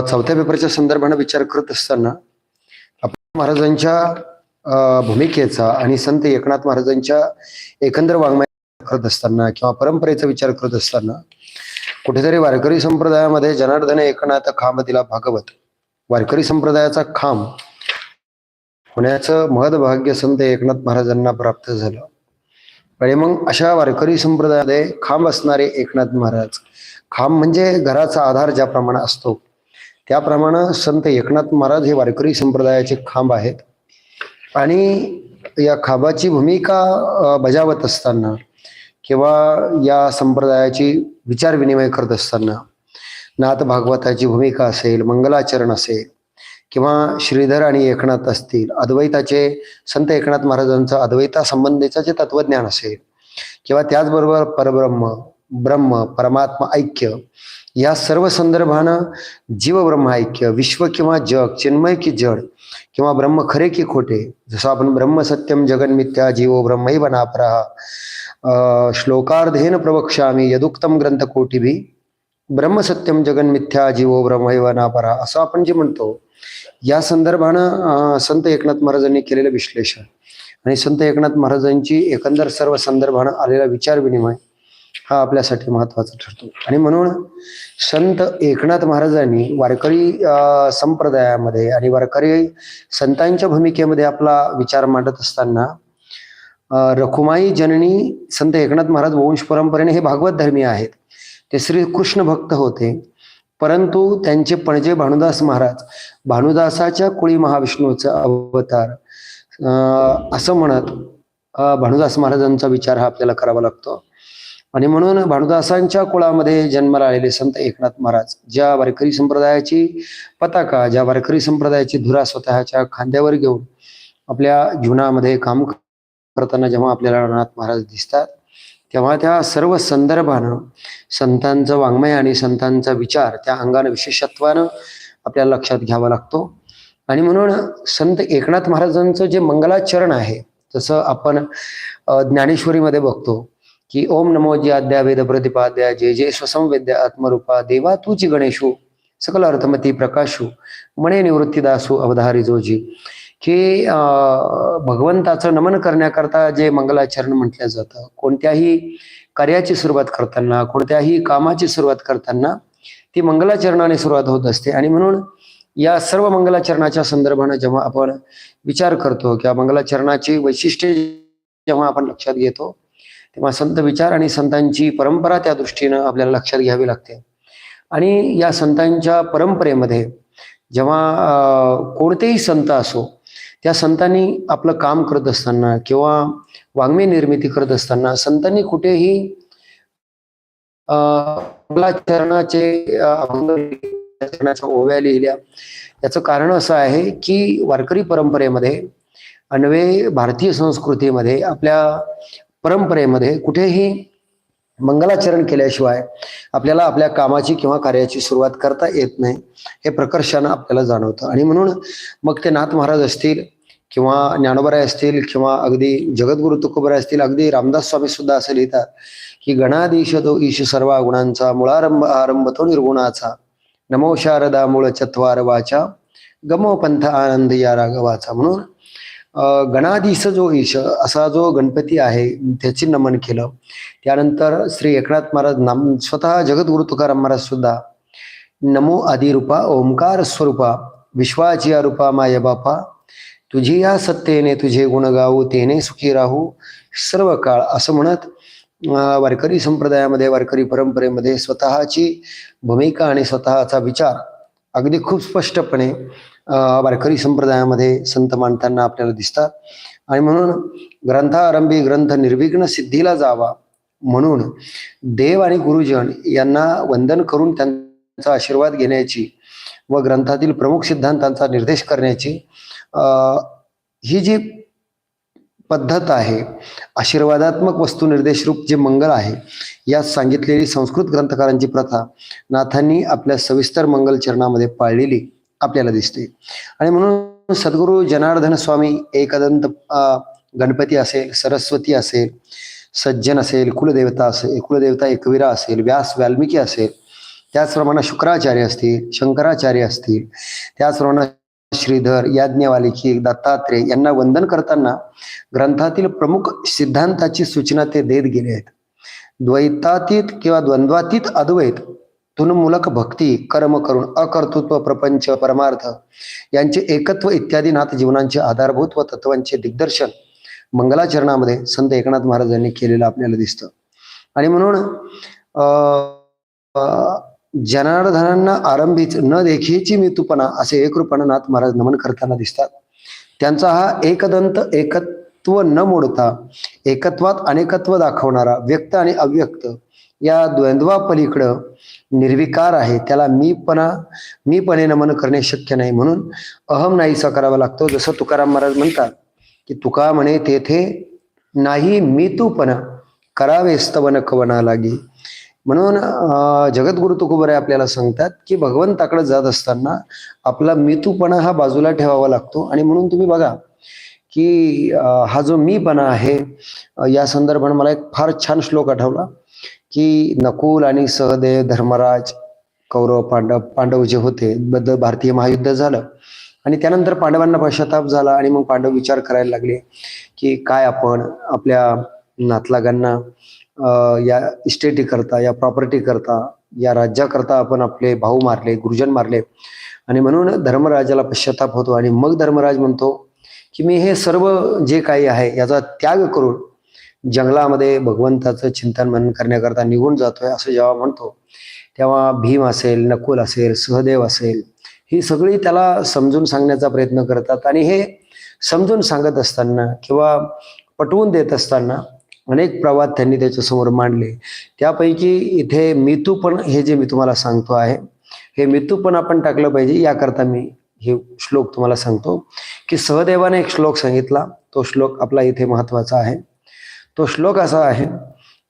चौथ्या पेपरच्या संदर्भाने विचार करत असताना आपण महाराजांच्या भूमिकेचा आणि संत एकनाथ महाराजांच्या एकंदर वाङ्मय करत असताना किंवा परंपरेचा विचार करत असताना कुठेतरी वारकरी संप्रदायामध्ये जनार्दन एकनाथ खांब दिला भागवत वारकरी संप्रदायाचा खांब होण्याचं महद भाग्य संत एकनाथ महाराजांना प्राप्त झालं. आणि मग अशा वारकरी संप्रदायामध्ये खांब असणारे एकनाथ महाराज खांब म्हणजे घराचा आधार ज्याप्रमाणे असतो त्याप्रमाणे संत एकनाथ महाराज हे वारकरी संप्रदायाचे खांब आहेत. आणि या खांबाची भूमिका बजावत असताना किंवा या संप्रदायाची विचार विनिमय करत असताना नाथ भागवताची भूमिका असेल मंगलाचरण असेल किंवा श्रीधर आणि एकनाथ असतील अद्वैताचे संत एकनाथ महाराजांचं अद्वैता संबंधीचं जे तत्वज्ञान असेल किंवा त्याचबरोबर परब्रह्म ब्रह्म परमात्मा ऐक्य या सर्व संदर्भानं जीव ब्रह्म ऐक्य विश्व किंवा जग चिन्मय की जड किंवा ब्रह्म खरे की खोटे जसं आपण ब्रह्म सत्यम जगन्मित्या जीवो ब्रह्मैव नापराह अं, श्लोकार्धेन प्रवक्षामी यदुक्तम ग्रंथ कोटिभी ब्रह्मसत्यम जगन्मिथ्या जीवो ब्रह्मैव नापरा असं आपण जे म्हणतो या संदर्भानं संत एकनाथ महाराजांनी केलेलं विश्लेषण. आणि संत एकनाथ महाराजांची एकंदर सर्व संदर्भानं आलेला विचार विनिमय हा आपल्यासाठी महत्त्वाचा ठरतो. आणि म्हणून संत एकनाथ महाराजांनी वारकरी संप्रदायामध्ये आणि वारकरी संतांच्या भूमिकेमध्ये आपला विचार मांडत असताना रखुमाई जननी संत एकनाथ महाराज वंश परंपरेने हे भागवत धर्मीय आहेत. ते श्री कृष्ण भक्त होते. परंतु त्यांचे पणजे भानुदास महाराज भानुदासाच्या कुळी महाविष्णूचा अवतार असं म्हणत भानुदास महाराजांचा विचार हा आपल्याला करावा लागतो. आणि म्हणून भानुदासांच्या कुळामध्ये जन्माला आलेले संत एकनाथ महाराज ज्या वारकरी संप्रदायाची पताका ज्या वारकरी संप्रदायाची धुरा स्वतःच्या खांद्यावर घेऊन आपल्या जीवनामध्ये काम करताना जेव्हा आपल्याला रणनाथ महाराज दिसतात तेव्हा त्या सर्व संदर्भानं संतांचं वाङ्मय आणि संतांचा विचार त्या अंगानं विशेषत्वानं आपल्याला लक्षात घ्यावा लागतो. आणि म्हणून संत एकनाथ महाराजांचं जे मंगलाचरण आहे जसं आपण ज्ञानेश्वरीमध्ये बघतो की ओम नमो जी वेद प्रतिपाद्या जे जे स्वसंवेद्या आत्मरूपा देवा तुची गणेशू सकल अर्थमती प्रकाशू मणे निवृत्तीदासू अवधारी जोजी. की भगवंताचं नमन करण्याकरता जे मंगलाचरण म्हटलं जातं कोणत्याही कार्याची सुरुवात करताना कोणत्याही कामाची सुरुवात करताना ती मंगलाचरणाने सुरुवात होत असते. आणि म्हणून या सर्व मंगलाचरणाच्या संदर्भानं जेव्हा आपण विचार करतो किंवा मंगलाचरणाची वैशिष्ट्ये जेव्हा आपण लक्षात घेतो तेव्हा संत विचार आणि संतांची परंपरा त्या दृष्टीनं आपल्याला लक्षात घ्यावी लागते. आणि या संतांच्या परंपरेमध्ये जेव्हा कोणतेही संत असो त्या संतांनी आपलं काम करत असताना किंवा वाङ्मय निर्मिती करत असताना संतांनी कुठेही अं, मंगलाचरणाचे ओव्या लिहिल्या. याचं कारण असं आहे की वारकरी परंपरेमध्ये अन्वे भारतीय संस्कृतीमध्ये आपल्या परंपरेमध्ये कुठेही मंगलाचरण केल्याशिवाय आपल्याला आपल्या कामाची किंवा कार्याची सुरुवात करता येत नाही हे प्रकर्षानं आपल्याला जाणवतं. आणि म्हणून मग ते नाथ महाराज असतील किंवा ज्ञानोबराय असतील किंवा अगदी जगद्गुरु तुकोबराय असतील अगदी रामदास स्वामी सुद्धा असं लिहितात की गणाधीश तो ईश सर्व गुणांचा मुळारंभ आरंभ तो निर्गुणाचा. नमो शारदा मूळ चत्वार वाचा गमो पंथ आनंद या राघवाचा म्हणून गणाधीश जो ईश असा जो गणपती आहे त्याची नमन केलं. त्यानंतर श्री एकनाथ महाराज नाम स्वतः जगद्गुरु तुकाराम महाराज सुद्धा नमो आदिरूपा ओंकार स्वरूपा विश्वाची या रूपा माय बापा तुझी या सत्तेने तुझे गुण गाऊ तेने सुखी राहू सर्व काळ असं म्हणत वारकरी संप्रदायामध्ये वारकरी परंपरेमध्ये स्वतःची भूमिका आणि स्वतःचा विचार अगदी खूप स्पष्टपणे वारकरी संप्रदायामध्ये संत मानताना आपल्याला दिसतात. आणि म्हणून ग्रंथारंभी ग्रंथ निर्विघ्न सिद्धीला जावा म्हणून देव आणि गुरुजन यांना वंदन करून त्यांचा आशीर्वाद घेण्याची व ग्रंथातील प्रमुख सिद्धांतांचा निर्देश करण्याची ही जी पद्धत आहे आशीर्वादात्मक वस्तू निर्देशरूप जे मंगल आहे यात सांगितलेली संस्कृत ग्रंथकारांची प्रथा नाथांनी आपल्या सविस्तर मंगल चरणामध्ये पाळलेली. आपल्याला दिसते. आणि म्हणून सद्गुरू जनार्दन स्वामी एकदंत अं, गणपती असेल सरस्वती असेल सज्जन असेल कुलदेवता असेल कुलदेवता एकविरा असेल व्यास वाल्मिकी असेल त्याचप्रमाणे शुक्राचार्य असतील शंकराचार्य असतील त्याचप्रमाणे श्रीधर याज्ञवालिकी दत्तात्रेय यांना वंदन करताना ग्रंथातील प्रमुख सिद्धांताची सूचना ते देत गेले आहेत. द्वैतातीत किंवा द्वंद्वातीत अद्वैत तुनमूलक भक्ती कर्म करून अकर्तृत्व प्रपंच परमार्थ यांचे एकत्व इत्यादी नाथ जीवनांचे आधारभूत व तत्वांचे दिग्दर्शन मंगलाचरणामध्ये संत एकनाथ महाराजांनी केलेलं आपल्याला दिसतं. आणि म्हणून अं, अं, जनार्दनांना आरंभीच न देखीची मी तुपणा असे एकरूपानं नाथ महाराज नमन करताना दिसतात. त्यांचा हा एकदंत एकत्व न मोडता एकत्वात अनेकत्व दाखवणारा व्यक्त आणि अव्यक्त या द्वंद्वापलीकडं निर्विकार आहे. त्याला मीपणा मीपणे नमन करणे शक्य नाही म्हणून अहम नाहीसा करावा लागतो. जसं तुकाराम महाराज म्हणतात की तुका म्हणे तेथे नाही मी तूपणा करावे स्तवन कवना लागी. म्हणून जगद्गुरु तुकोबरे आपल्याला सांगतात की भगवंताकडे जात असताना आपला मितूपणा हा बाजूला ठेवावा लागतो. आणि म्हणून तुम्ही बघा की हा जो मीपणा आहे या संदर्भात मला एक फार छान श्लोक आठवला. की नकुल आणि सहदेव धर्मराज कौरव पांडव पांडव जे होते बद्दल भारतीय महायुद्ध झालं. आणि त्यानंतर पांडवांना पश्चाताप झाला आणि मग पांडव विचार करायला लागले की काय आपण आपल्या नातलागांना या इस्टेटी करता या प्रॉपर्टी करता या राज्याकरता आपण आपले भाऊ मारले गुरुजन मारले. आणि म्हणून धर्मराजाला पश्चाताप होतो आणि मग धर्मराज म्हणतो की मी हे सर्व जे काही आहे याचा त्याग करून जंगलामध्ये भगवंताचं चिंतन मनन करण्याकरता निघून जातोय असं जेव्हा म्हणतो तेव्हा भीम असेल नकुल असेल सहदेव असेल ही सगळी त्याला समजून सांगण्याचा प्रयत्न करतात. आणि हे समजून सांगत असताना किंवा पटवून देत असताना अनेक प्रवाद त्यांनी त्याच्यासमोर मांडले. त्यापैकी इथे मितू पण हे जे मी तुम्हाला सांगतो आहे हे मितू पण आपण टाकलं पाहिजे. याकरता मी हे श्लोक तुम्हाला सांगतो की सहदेवाने एक श्लोक सांगितला. तो श्लोक आपला इथे महत्त्वाचा आहे. तो श्लोक असा आहे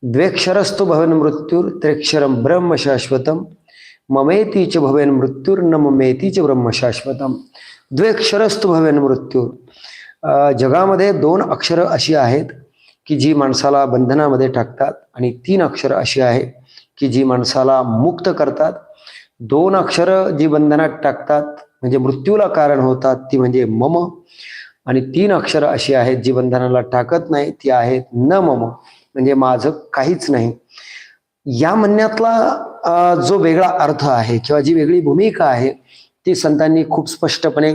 द्वेक्षरस्तु भवन मृत्यूर त्रेक्षरम ब्रह्म शाश्वतम ममेतीच भवेन मृत्यूर न ममेतीच ब्रह्म शाश्वतम। द्वेक्षरस्तु भवेन मृत्यूर। जगामध्ये दोन अक्षरं अशी आहेत की जी माणसाला बंधनामध्ये टाकतात आणि तीन अक्षरं अशी आहेत की जी माणसाला मुक्त करतात। दोन अक्षरं जी बंधनात टाकतात म्हणजे मृत्यूला कारण होतात ती म्हणजे मम। आणि तीन अक्षरं अशी आहेत जी बंधनाला टाकत नाही ती आहेत न मम. म्हणजे माझं काहीच नाही. या म्हणण्यातला जो वेगळा अर्थ आहे किंवा जी वेगळी भूमिका आहे ती संतांनी खूप स्पष्टपणे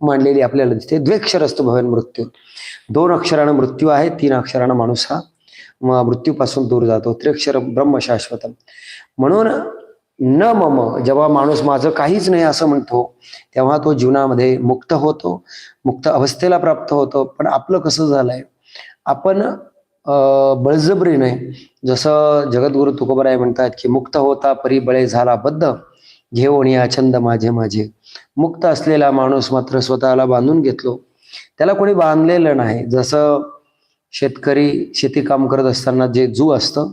मांडलेली आपल्याला दिसते. द्वेक्षर असतो भवन मृत्यू. दोन अक्षरानं मृत्यू आहे तीन अक्षरानं माणूस हा मृत्यूपासून दूर जातो. त्रिक्षर ब्रह्मशाश्वतम. म्हणून न मम. जेव्हा माणूस माझं काहीच नाही असं म्हणतो तेव्हा तो जीवनामध्ये मुक्त होतो मुक्त अवस्थेला प्राप्त होतो. पण आपलं कसं झालंय? आपण बळजबरीने जसं जगद्गुरु तुकोबराय म्हणतात की मुक्त होता परी बळे झाला बद्ध घेऊन या छंद माझे माझे. मुक्त असलेला माणूस मात्र स्वतःला बांधून घेतलो. त्याला कोणी बांधलेलं नाही. जसं शेतकरी शेती काम करत असताना जे जू असतं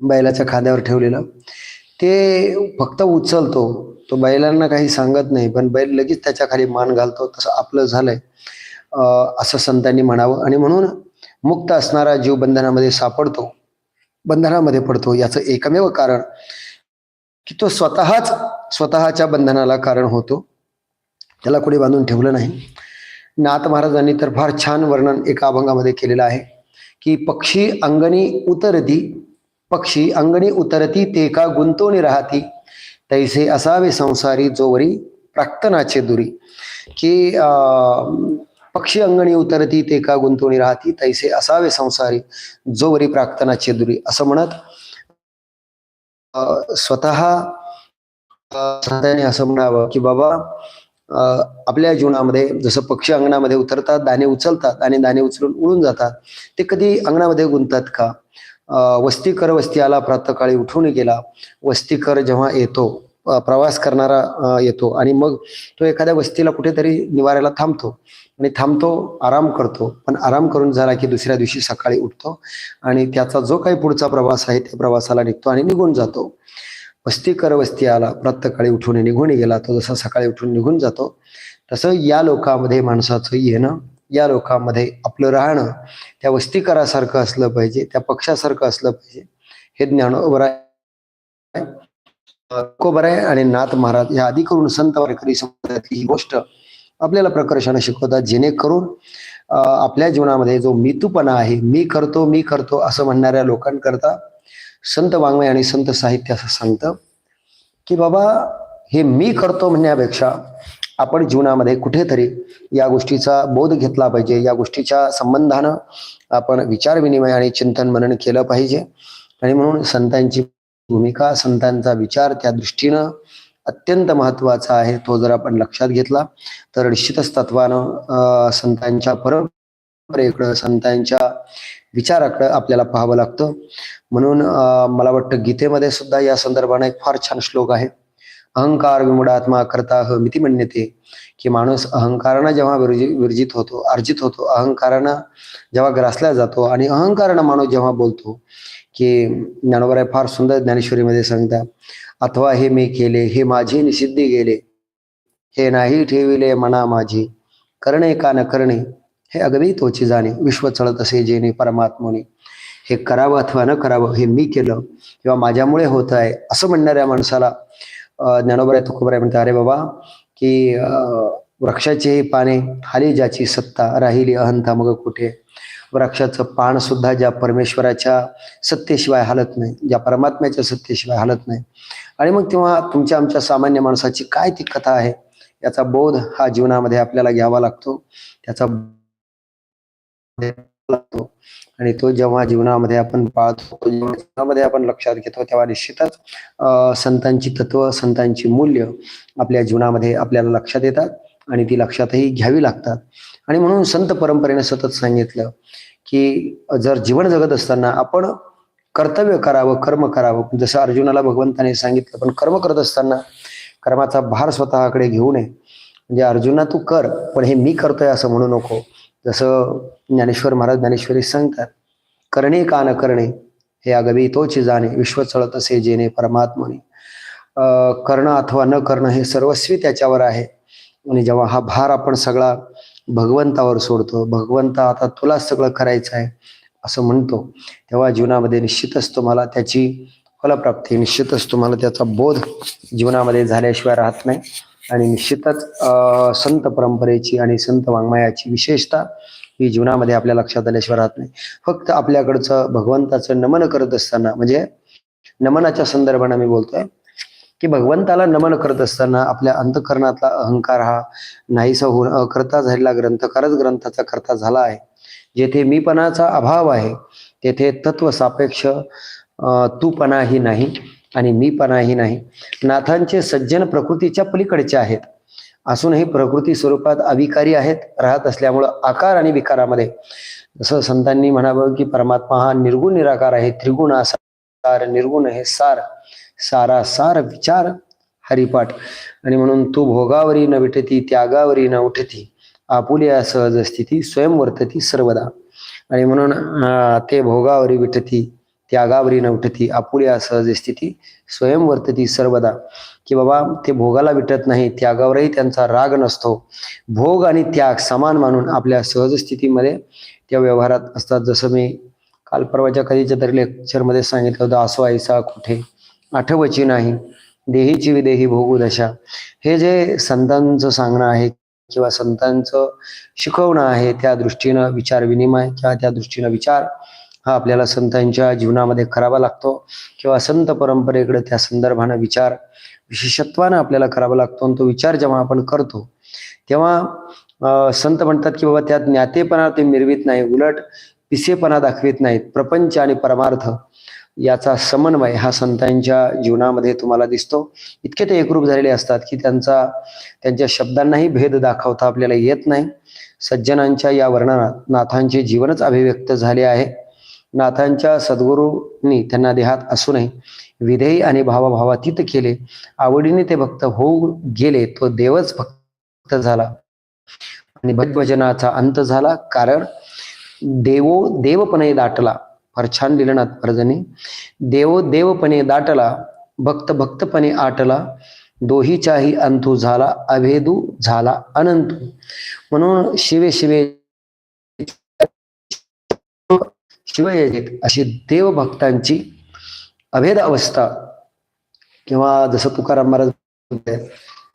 बैलाच्या खांद्यावर ठेवलेलं. ते फक्त उचलतो. तो बैलांना काही सांगत नाही पण बैल लगेच त्याच्याखाली मान घालतो. तसं आपलं झालंय. असं संतांनी म्हणावं. आणि म्हणून मुक्त असणारा जीव बंधनामध्ये सापडतो. बंधनामध्ये पडतो. याचं एकमेव कारण की तो स्वतःच स्वतःच्या बंधनाला कारण होतो. त्याला कोणी बांधून ठेवलं नाही. नाथ महाराजांनी तर फार छान वर्णन एका अभंगामध्ये केलेलं आहे की पक्षी अंगणी उतरती पक्षी अंगणी उतरती ते का गुंतवणी राहती. तैसे असावे संसारी जोवरी प्राक्तनाचे दुरी. की अं, पक्षी अंगणी उतरती ते का गुंतवणी राहती तैसे असावे संसारी जोवरी प्राक्तनाचे दुरी. असं म्हणत अं, स्वतः असं म्हणावं की बाबा आपल्या जीवनामध्ये जसं पक्षी अंगणामध्ये उतरतात दाणे उचलतात आणि दाणे उचलून उडून जातात ते कधी अंगणामध्ये गुंततात का? वस्तीकर वस्ती आला प्रातकाळी उठून गेला. वस्तीकर जेव्हा येतो प्रवास करणारा येतो आणि मग तो एखाद्या वस्तीला कुठेतरी निवारायला थांबतो आणि थांबतो आराम करतो. पण आराम करून झाला की दुसऱ्या दिवशी सकाळी उठतो आणि त्याचा जो काही पुढचा प्रवास आहे त्या प्रवासाला निघतो आणि निघून जातो. वस्ती कर वस्ती आला प्रातकाळी उठून निघून गेला. तो जसा सकाळी उठून निघून जातो तसं या लोकामध्ये माणसाचं येणं या लोकांमध्ये आपलं राहणं त्या वस्तीकरासारखं असलं पाहिजे त्या पक्षासारखं असलं पाहिजे हे ज्ञान तुकोबर आहे आणि नाथ महाराज या आधी करून संत वारकरी समाजातली ही गोष्ट आपल्याला प्रकर्षाने शिकवतात जेणेकरून आपल्या जीवनामध्ये जो मितूपणा आहे मी करतो मी करतो असं म्हणणाऱ्या लोकांकरता संत वाङ्मय आणि संत साहित्य असं सांगतं की बाबा हे मी करतो म्हणण्यापेक्षा आपण जीवनामध्ये कुठेतरी या गोष्टीचा बोध घेतला पाहिजे. या गोष्टीच्या संबंधानं आपण विचार विनिमय आणि चिंतन मनन केलं पाहिजे. आणि म्हणून संतांची भूमिका संतांचा विचार त्या दृष्टीनं अत्यंत महत्त्वाचा आहे. तो जर आपण लक्षात घेतला तर निश्चितच तत्वानं संतांच्या परंपरेकडं संतांच्या विचाराकडं आपल्याला पाहावं लागतं. म्हणून मला वाटतं गीतेमध्ये सुद्धा या संदर्भाने एक फार छान श्लोक आहे. अहंकार विमुडात्मा करता ह मिती म्हणते की माणूस अहंकारानं जेव्हा विरजि विरजित होतो अर्जित होतो अहंकारानं जेव्हा ग्रासला जातो आणि अहंकारानं माणूस जेव्हा बोलतो की ज्ञानोबराय फार सुंदर ज्ञानेश्वरीमध्ये सांगता अथवा हे मी केले हे माझे निषिद्धी गेले हे नाही ठेविले मना माझी. करणे का न करणे हे अगदी तोची जाणे विश्व चळत असे जेणे परमात्मने. हे करावं अथवा न करावं हे मी केलं किंवा माझ्यामुळे होत आहे असं म्हणणाऱ्या माणसाला ज्ञानोबराय तुकोबराय म्हणतात अरे बाबा की वृक्षाची ही पाने खाली ज्याची सत्ता राहिली अहंता मग कुठे? वृक्षाचं पान सुद्धा ज्या परमेश्वराच्या सत्तेशिवाय हालत नाही ज्या परमात्म्याच्या सत्तेशिवाय हालत नाही. आणि मग तेव्हा तुमच्या आमच्या सामान्य माणसाची काय ती कथा आहे? याचा बोध हा जीवनामध्ये आपल्याला घ्यावा लागतो. त्याचा लागतो. आणि तो जेव्हा जीवनामध्ये आपण पाळतो जीवनामध्ये आपण लक्षात घेतो तेव्हा निश्चितच संतांची तत्व संतांची मूल्य आपल्या जीवनामध्ये आपल्याला लक्षात येतात आणि ती लक्षातही घ्यावी लागतात. आणि म्हणून संत परंपरेने सतत सांगितलं की जर जीवन जगत असताना आपण कर्तव्य करावं कर्म करावं जसं अर्जुनाला भगवंताने सांगितलं पण कर्म करत असताना कर्माचा भार स्वतःकडे घेऊ नये. म्हणजे अर्जुना तू कर पण हे मी करतोय असं म्हणू नको. जसं ज्ञानेश्वर महाराज ज्ञानेश्वरी सांगतात करणे का न करणे हे अगदी तोची जाणे विश्व चळत असे जेणे परमात्मने. करणं अथवा न करणं हे सर्वस्वी त्याच्यावर आहे. आणि जेव्हा हा भार आपण सगळा भगवंतावर सोडतो भगवंता आता तुलाच सगळं करायचं आहे असं म्हणतो तेव्हा जीवनामध्ये निश्चितच तुम्हाला त्याची फलप्राप्ती निश्चितच तुम्हाला त्याचा बोध जीवनामध्ये झाल्याशिवाय राहत नाही. आणि निश्चितच अं, संत परंपरेची आणि संत वाङ्मयाची विशेषता ही जीवनामध्ये आपल्या लक्षात आल्याशिवाय राहत नाही. फक्त आपल्याकडचं भगवंताचं नमन करत असताना म्हणजे नमनाच्या संदर्भाने मी बोलतोय की भगवंताला नमन करत असताना आपल्या अंतकरणातला अहंकार हा नाहीसा होऊन अकर्ता झालेला ग्रंथकारच ग्रंथाचा करता झाला आहे. जेथे मीपणाचा अभाव आहे तेथे तत्व सापेक्ष तूपणाही नाही. आणि मीपणाही नाही. नाथांचे सज्जन प्रकृतीच्या पलीकडचे आहेत. असूनही प्रकृती स्वरूपात अविकारी आहेत राहत असल्यामुळं आकार आणि विकारामध्ये. जसं संतांनी म्हणावं की परमात्मा हा निर्गुण निराकार आहे त्रिगुण सार निर्गुण हे सार सारा सार विचार हरिपाठ. आणि म्हणून तू भोगावरी न विठती त्यागावरी न उठती. आपुल्या सहज स्थिती स्वयं वर्तती सर्वदा. आणि म्हणून ते भोगावरी विठती त्यागावरी न उठती आपुल्या सहज स्थिती स्वयं वर्तती सर्वदा की बाबा ते भोगाला विटत नाही त्यागावरही त्यांचा राग नसतो. भोग आणि त्याग समान मानून आपल्या सहज स्थितीमध्ये त्या व्यवहारात असतात. जसं मी काल परवाच्या कधीच्या तरी लेक्चरमध्ये सांगितलं होतं आसो आईसा कुठे आठवची नाही देहीची विदेही भोगू दशा. हे जे संतांचं सांगणं आहे किंवा संतांचं शिकवणं आहे त्या दृष्टीनं विचार विनिमय किंवा त्या दृष्टीनं विचार हा आपल्याला संतांच्या जीवनामध्ये करावा लागतो किंवा संत परंपरेकडे त्या संदर्भानं विचार विशेषत्वानं आपल्याला करावा लागतो आणि तो विचार जेव्हा आपण करतो तेव्हा संत म्हणतात की बाबा त्यात ज्ञातेपणा ते मिरवित नाही उलट पिसेपणा दाखवित नाहीत. प्रपंच आणि परमार्थ याचा समन्वय हा संतांच्या जीवनामध्ये तुम्हाला दिसतो. इतके ते एकरूप झालेले असतात की त्यांचा त्यांच्या शब्दांनाही भेद दाखवता आपल्याला येत नाही. सज्जनांच्या या वर्णनात नाथांचे जीवनच अभिव्यक्त झाले आहे. नाथांच्या सद्गुरूंनी त्यांना देहात असूनही विधेयी आणि भावाभावातीत केले. आवडीने ते भक्त होऊ गेले तो देवच भक्त झाला. आणि भजनाचा अंत झाला कारण देवो देवपणे दाटला फार छान लिहिलं नाथ देवो देवपणे दाटला भक्त भक्तपणे आटला दोहीच्याही अंतू झाला अभेदू झाला अनंतू. म्हणून शिवे शिवे शिवयजित अशी देवभक्तांची अभेद अवस्था किंवा जसं तुकाराम महाराज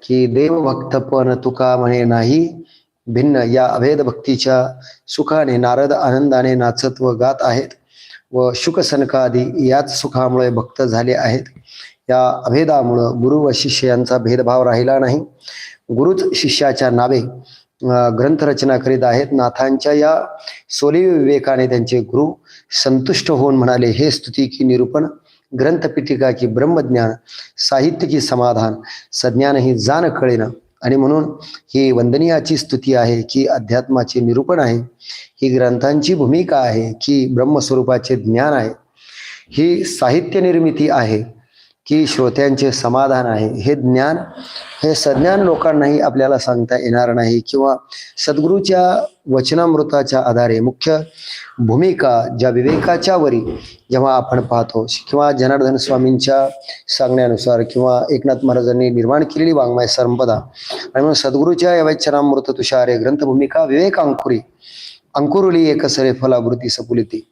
की देवभक्त पण तुका म्हणे नाही भिन्न या अभेद भक्तीच्या सुखाने नारद आनंदाने नाचत व गात आहेत. व शुक सनकादी याच सुखामुळे भक्त झाले आहेत. या अभेदामुळं गुरु व शिष्य यांचा भेदभाव राहिला नाही. गुरुच शिष्याच्या नावे ग्रंथरचना करीत आहेत. नाथांच्या या सोली विवेकाने त्यांचे गुरु संतुष्ट होऊन म्हणाले हे स्तुती की निरूपण ग्रंथपीठिका की ब्रह्मज्ञान साहित्य की समाधान सज्ञान ही जाण कळेना. आणि म्हणून ही वंदनीयाची स्तुती आहे की अध्यात्माचे निरूपण आहे. ही ग्रंथांची भूमिका आहे की ब्रह्मस्वरूपाचे ज्ञान आहे. ही साहित्य निर्मिती आहे. की श्रोत्यांचे समाधान आहे. हे ज्ञान हे सज्ञान लोकांनाही आपल्याला सांगता येणार नाही किंवा सद्गुरूच्या वचनामृताच्या आधारे मुख्य भूमिका ज्या विवेकाच्या वरी जेव्हा आपण पाहतो किंवा जनार्दन स्वामींच्या सांगण्यानुसार किंवा एकनाथ महाराजांनी निर्माण केलेली वाङ्मय संपदा आणि म्हणून सद्गुरूच्या या वचनामृत तुषारे ग्रंथभूमिका विवेक अंकुरी अंकुरुली एकसरे फलावृत्ती सपुलिती.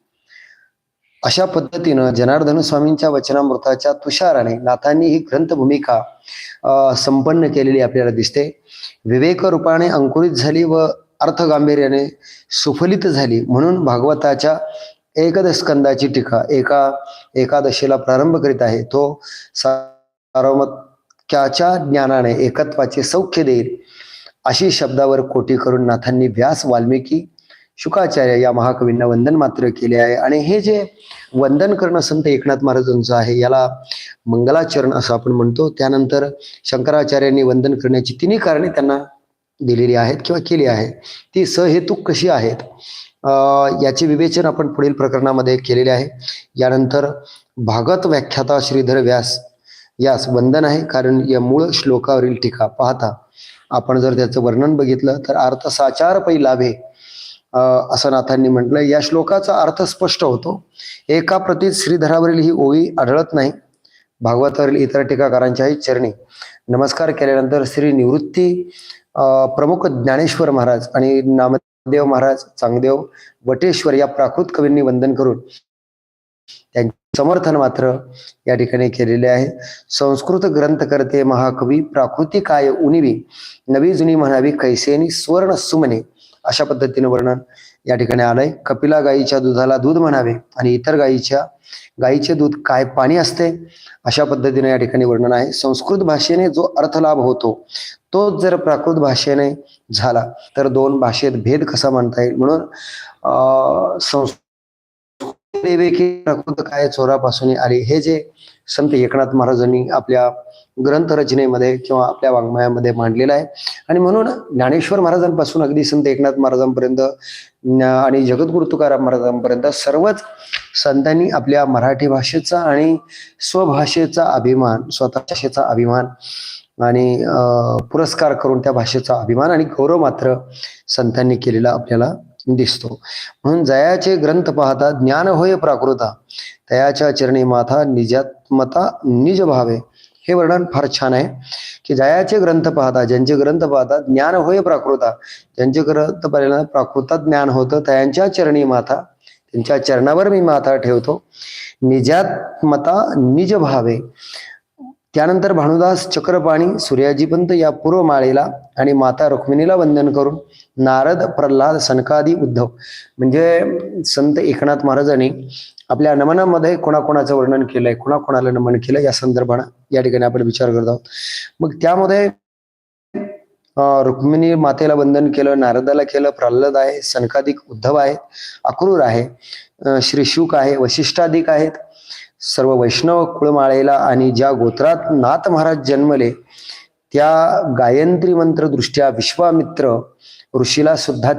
अशा पद्धतीनं जनार्दन स्वामींच्या वचनामृताच्या तुषाराने नाथांनी ही ग्रंथभूमिका भूमिका संपन्न केलेली आपल्याला दिसते. विवेक रूपाने अंकुरित झाली व अर्थ गांभीर्याने सुफलित झाली म्हणून भागवताच्या एकदस्कंदाची टीका एका एकादशीला प्रारंभ करीत आहे. तो सार्वमत्याच्या ज्ञानाने एकत्वाचे सौख्य देईल अशी शब्दावर कोटी करून नाथांनी व्यास वाल्मिकी शुकाचार्य या महाकवींना वंदन मात्र केले आहे. आणि हे जे वंदन करणं संत एकनाथ महाराजांचं आहे याला मंगलाचरण असं आपण म्हणतो. त्यानंतर शंकराचार्यांनी वंदन करण्याची तिन्ही कारणे त्यांना दिलेली आहेत किंवा केली आहे ती सहेतुक कशी आहेत याचे विवेचन आपण पुढील प्रकरणामध्ये केलेले आहे. यानंतर भागवत व्याख्याता श्रीधर व्यास यास वंदन आहे. कारण या मूळ श्लोकावरील टीका पाहता आपण जर त्याचं वर्णन बघितलं तर अर्थ साचार पै लाभे अं, असं नाथांनी म्हटलं या श्लोकाचा अर्थ स्पष्ट होतो. एका प्रतीत श्रीधरावरील ही ओळी आढळत नाही. भागवतावरील इतर टीकाकारांच्याही चरणी. नमस्कार केल्यानंतर श्री निवृत्ती अं, प्रमुख ज्ञानेश्वर महाराज आणि नामदेव महाराज चांगदेव वटेश्वर या प्राकृत कवींनी वंदन करून त्यांचे समर्थन मात्र या ठिकाणी केलेले आहे. संस्कृत ग्रंथकर्ते महाकवी प्राकृतिकाय उनिवी नवी जुनी म्हणावी कैसेनी स्वर्ण सुमने अशा पद्धतीने वर्णन या ठिकाणी आलंय. कपिला गायीच्या दुधाला दूध म्हणावे आणि इतर गायीच्या गायीचे दूध काय पाणी असते अशा पद्धतीने या ठिकाणी वर्णन आहे. संस्कृत भाषेने जो अर्थलाभ होतो तोच जर प्राकृत भाषेने झाला तर दोन भाषेत भेद कसा मानता येईल? म्हणून अं संस्कृत देवेकी काय चोरापासून आली हे जे संत एकनाथ महाराजांनी आपल्या ग्रंथ रचनेमध्ये किंवा आपल्या वाङ्मयामध्ये मांडलेला आहे. आणि म्हणून ज्ञानेश्वर महाराजांपासून अगदी संत एकनाथ महाराजांपर्यंत आणि जगद्गुरु तुकाराम महाराजांपर्यंत सर्वच संतांनी आपल्या मराठी भाषेचा आणि स्वभाषेचा अभिमान स्वतः भाषेचा अभिमान आणि पुरस्कार करून त्या भाषेचा अभिमान आणि गौरव मात्र संतांनी केलेला आपल्याला दिसतो. म्हणून जयाचे ग्रंथ पाहता ज्ञान होय प्राकृता तयाच्या चरणी माथा निजात्मता निज भावे. हे वर्णन फार छान आहे की जयाचे ग्रंथ पाहता ज्यांचे ग्रंथ पाहता ज्ञान होय प्राकृता. ज्यांचे ग्रंथ पाहिला प्राकृतात ज्ञान होतं त्यांच्या चरणी माथा त्यांच्या चरणावर मी माथा ठेवतो. निजात्मता निज भावे. त्यानंतर भानुदास चक्रपाणी सूर्याजीपंत या पूर्व माळेला आणि माता रुक्मिणीला वंदन करून नारद प्रल्हाद सनकादी उद्धव म्हणजे संत एकनाथ महाराजांनी आपल्या नमनामध्ये कोणाकोणाचं वर्णन केलंय कोणाकोणाला नमन केलं या संदर्भानं या ठिकाणी आपण विचार करत आहोत. मग त्यामध्ये रुक्मिणी मातेला वंदन केलं नारदाला केलं प्रल्हाद आहे सनकादिक उद्धव आहेत अक्रूर आहे अं, श्री शुक आहे वशिष्ठादिक आहेत सर्व वैष्णव कुळमाळेला आणि ज्या गोत्रात नाथ महाराज जन्मले त्या गायत्री मंत्र दृष्ट्या विश्वामित्र ऋषीला सुद्धा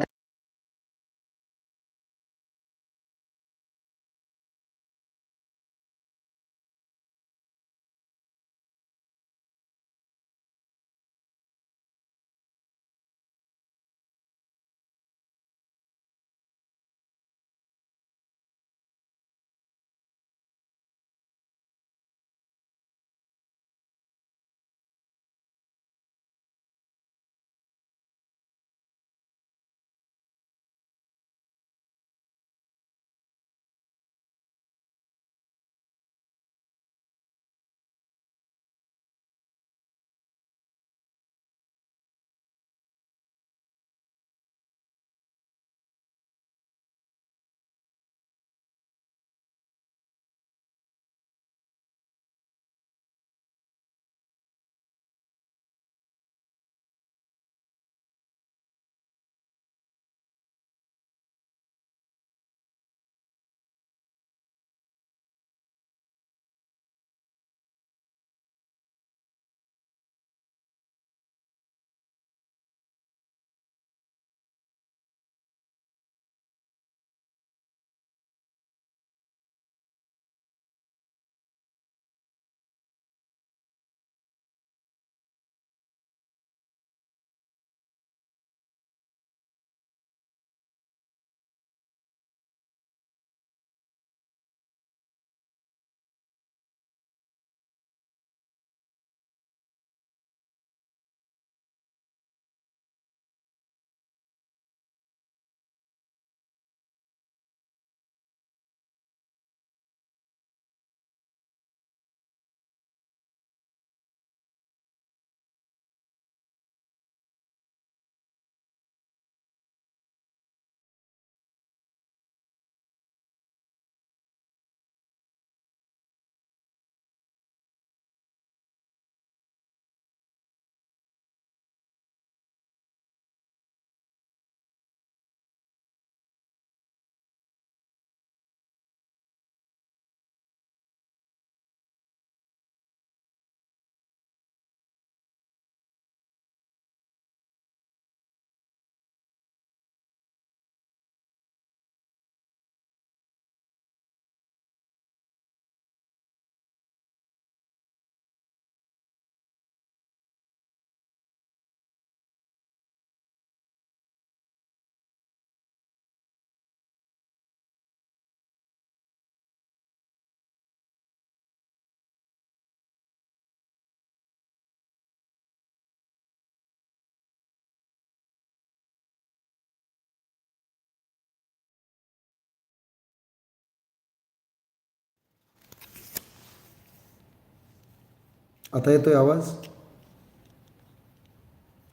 आता येतोय आवाज?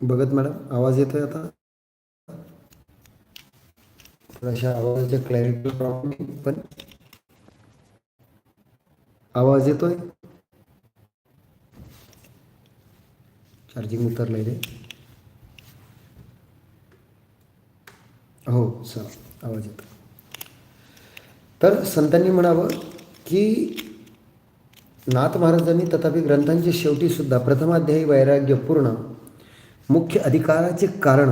बघत मॅडम आवाज येतोय आता? थोडाशा आवाजाच्या क्लॅरिटी प्रॉब्लेम पण आवाज येतोय? चार्जिंग उतरलंय रे. हो सर आवाज येतो तर संतांनी म्हणावं की नाथ महाराजांनी तथापि ग्रंथांची शेवटी सुद्धा प्रथमाध्यायी वैराग्य पूर्ण मुख्य अधिकाराचे कारण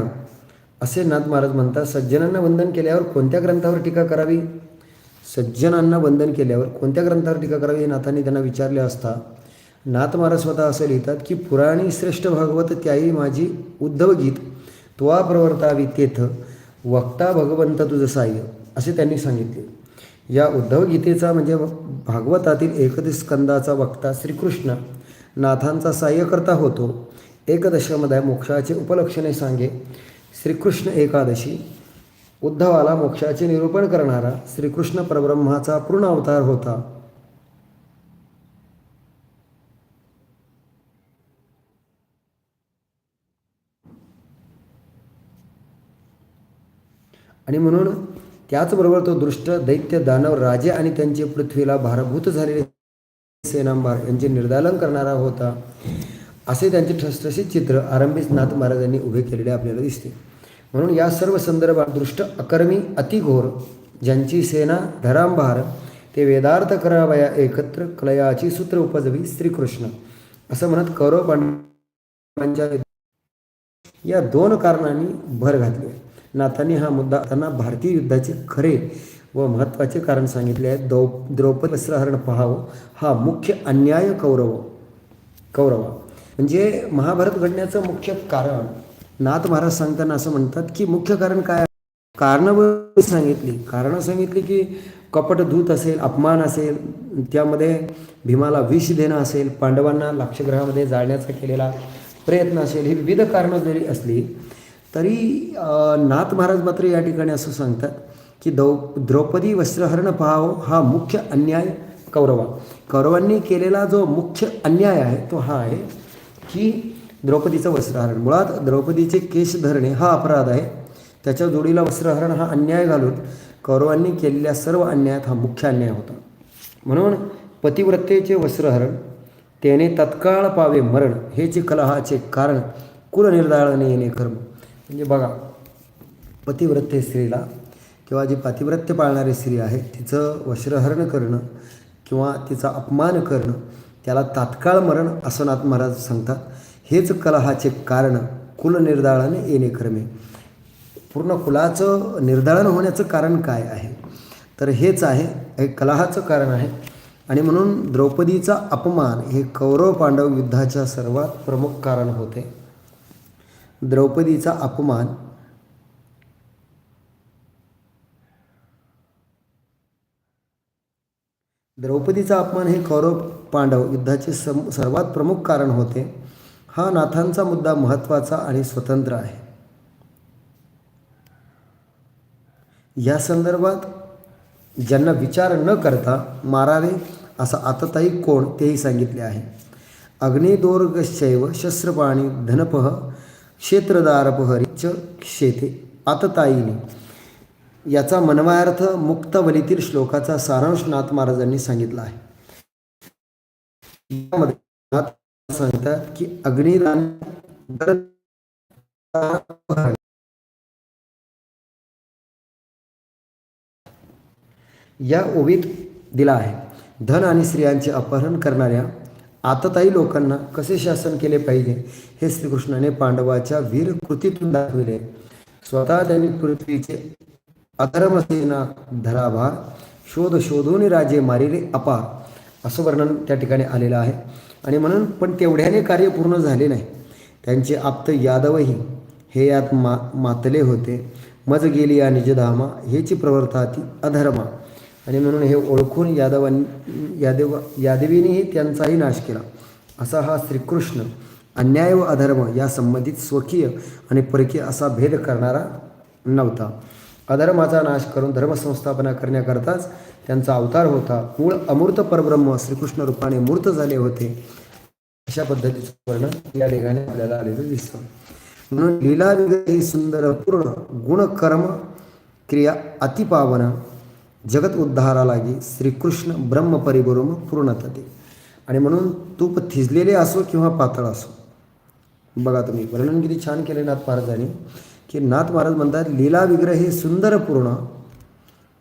असे नाथ महाराज म्हणतात. सज्जनांना वंदन केल्यावर कोणत्या ग्रंथावर टीका करावी? सज्जनांना वंदन केल्यावर कोणत्या ग्रंथावर टीका करावी हे नाथांनी त्यांना विचारले असता नाथ महाराज स्वतः असं लिहितात की पुराणी श्रेष्ठ भागवत त्याही माझी उद्धवगीत त्वा प्रवर्तावी तेथ वक्ता भगवंत तुझं साह्य असे त्यांनी सांगितले. या उद्धव गीतेचा म्हणजे भागवतातील एकतीस स्कंदाचा वक्ता श्रीकृष्ण नाथांचा साह्यकर्ता होतो. एकदशामध्ये मोक्षाचे उपलक्षणे सांगे. श्रीकृष्ण एकादशी. उद्धवाला मोक्षाचे निरूपण करणारा श्रीकृष्ण परब्रह्माचा पूर्ण अवतार होता. आणि म्हणून त्याचबरोबर तो दृष्ट दैत्य दानव राजे आणि त्यांचे पृथ्वीला भारभूत झालेले सेनांबार यांचे निर्दालन करणारा होता. असे त्यांचे ठसठशीत चित्र आरंभीच नाथ महाराजांनी उभे केलेले आपल्याला दिसते. म्हणून या सर्व संदर्भात दृष्ट अकर्मी अतिघोर ज्यांची सेना धरांभार ते वेदार्थ करावया एकत्र कलयाची सूत्र उपजवी श्रीकृष्ण असं म्हणत कौरव पांडवांच्या या दोन कारणांनी भर घातली. आहे नाथांनी हा मुद्दा त्यांना भारतीय युद्धाचे खरे व महत्त्वाचे कारण सांगितले आहे द्रौ द्रौपदी वस्त्रहरण पहावं हा मुख्य अन्याय कौरव कौरवा. म्हणजे महाभारत घडण्याचं मुख्य कारण नाथ महाराज सांगताना असं म्हणतात की मुख्य कारण काय कारणं सांगितली. कारणं सांगितली की कपट धूत असेल अपमान असेल त्यामध्ये भीमाला विष देणं असेल पांडवांना लाक्षग्रहामध्ये जाळण्याचा केलेला प्रयत्न असेल ही विविध कारणं जरी असली तरी नाथ महाराज मात्र या ठिकाणी असं सांगतात की दौ द्रौपदी वस्त्रहरण पहावं हा मुख्य अन्याय कौरवा. कौरवांनी केलेला जो मुख्य अन्याय आहे तो हा आहे की द्रौपदीचं वस्त्रहरण. मुळात द्रौपदीचे केश धरणे हा अपराध आहे. त्याच्या जोडीला वस्त्रहरण हा अन्याय घालून कौरवांनी केलेल्या सर्व अन्यायात हा मुख्य अन्याय होता. म्हणून पतिव्रतेचे वस्त्रहरण त्याने तत्काळ पावे मरण हेचे कलहाचे कारण कुलनिर्धाळने येणे कर्म. म्हणजे बघा पतिव्रत्य स्त्रीला किंवा जी पातिव्रत्य पाळणारी स्त्री आहे तिचं वस्त्रहरण करणं किंवा तिचा अपमान करणं त्याला तात्काळ मरण असं नाथ महाराज सांगतात. हेच कलहाचे कारण कुलनिर्दाळाने येणे क्रमे. पूर्ण कुलाचं निर्दाळन होण्याचं कारण काय आहे? तर हेच आहे हे कलहाचं कारण आहे. आणि म्हणून द्रौपदीचा अपमान हे कौरव पांडव युद्धाच्या सर्वात प्रमुख कारण होते. द्रौपदीचा अपमान. द्रौपदीचा अपमान हे कौरव पांडव युद्धाचे सम सर्वात प्रमुख कारण होते. हा नाथांचा मुद्दा महत्त्वाचा आणि स्वतंत्र आहे. या संदर्भात ज्यांना विचार न करता मारावे असा आतताई कोण तेही सांगितले आहे. अग्निदोर्गशैव शस्त्रपाणी धनपह क्षेत्रदारपहरिच क्षेते आतताईने याचा मनवार्थ मुक्तवलीतील श्लोकाचा सारांश नाथ महाराजांनी सांगितला आहे. यामध्ये सांगतात की अग्निदान या ओवीत दिला आहे. धन आणि स्त्रियांचे अपहरण करणाऱ्या आतताई लोकांना कसे शासन केले पाहिजे? हे श्रीकृष्णाने पांडवाच्या वीर कृतीतून दाखविले. स्वतः त्यांनी पृथ्वीचे अधर्मसेना धराभार शोध शोधून राजे मारिले अपार असं वर्णन त्या ठिकाणी आलेलं आहे. आणि म्हणून पण तेवढ्याने कार्य पूर्ण झाले नाही. त्यांचे आप्त यादवही हे यात मा मातले होते. मज गेली या निजधामा हेची प्रवर्ताती अधर्मा. आणि म्हणून हे ओळखून यादवां यादव यादवीनेही त्यांचाही नाश केला. असा हा श्रीकृष्ण अन्याय व अधर्म या संबंधित स्वकीय आणि परकीय असा भेद करणारा नव्हता. अधर्माचा नाश करून धर्मसंस्थापना करण्याकरताच त्यांचा अवतार होता. मूळ अमूर्त परब्रह्म श्रीकृष्ण रूपाने मूर्त झाले होते. अशा पद्धतीचं वर्णन या लेखाने आपल्याला आलेलं दिसतं. म्हणून लीला ही सुंदर पूर्ण गुणकर्म क्रिया अतिपावन जगत उद्धारालागी श्रीकृष्ण ब्रह्म पूर्णतते. आणि म्हणून तूप थिजलेले असो किंवा पातळ असो. बघा तुम्ही वर्णन किती छान केले नाथ महाराजांनी की नाथ महाराज म्हणतात लीला विग्रह हे सुंदर पूर्ण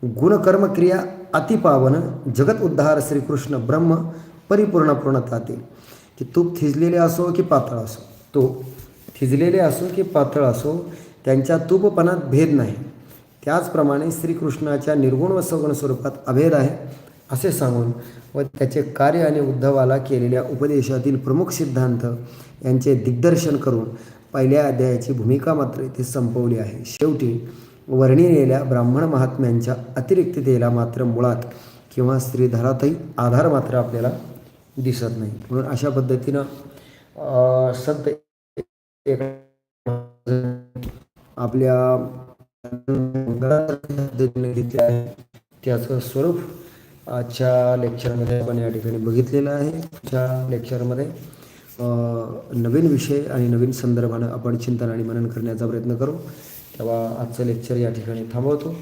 गुणकर्म क्रिया अतिपावन जगत उद्धार श्रीकृष्ण ब्रह्म परिपूर्ण पूर्णता ते की तूप थिजलेले असो की पातळ असो. तो थिजलेले असो की पातळ असो त्यांच्या तूपपणात भेद नाही. त्याचप्रमाणे श्रीकृष्णाच्या निर्गुण व सगुण स्वरूपात अभेद आहे असे सांगून व त्याचे कार्य आणि उद्धवाला केलेल्या उपदेशातील प्रमुख सिद्धांत यांचे दिग्दर्शन करून पहिल्या अध्यायाची भूमिका मात्र इथे संपवली आहे. शेवटी वर्णिलेल्या ब्राह्मण महात्म्यांच्या अतिरिक्ततेला मात्र मुळात किंवा स्त्रीधरातही आधार मात्र आपल्याला दिसत नाही. म्हणून अशा पद्धतीनं संत आपल्या घेतले आहे त्याचं स्वरूप आजच्या लेक्चरमध्ये आपण या ठिकाणी बघितलेलं आहे. आजच्या लेक्चरमध्ये नवीन विषय आणि नवीन संदर्भानं आपण चिंतन आणि मनन करण्याचा प्रयत्न करू. तेव्हा आजचं लेक्चर या ठिकाणी थांबवतो.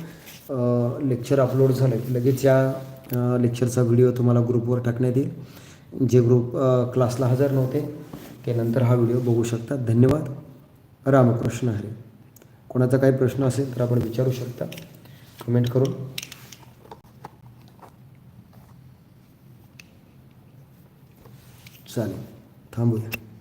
लेक्चर अपलोड झालं की लगेच या लेक्चरचा व्हिडिओ तुम्हाला ग्रुपवर टाकण्यात येईल. जे ग्रुप क्लासला हजर नव्हते ते नंतर हा व्हिडिओ बघू शकतात धन्यवाद. रामकृष्ण हरे. कोणाचा काही प्रश्न असेल तर आपण विचारू शकता. कमेंट करून. चालेल. थांबूया.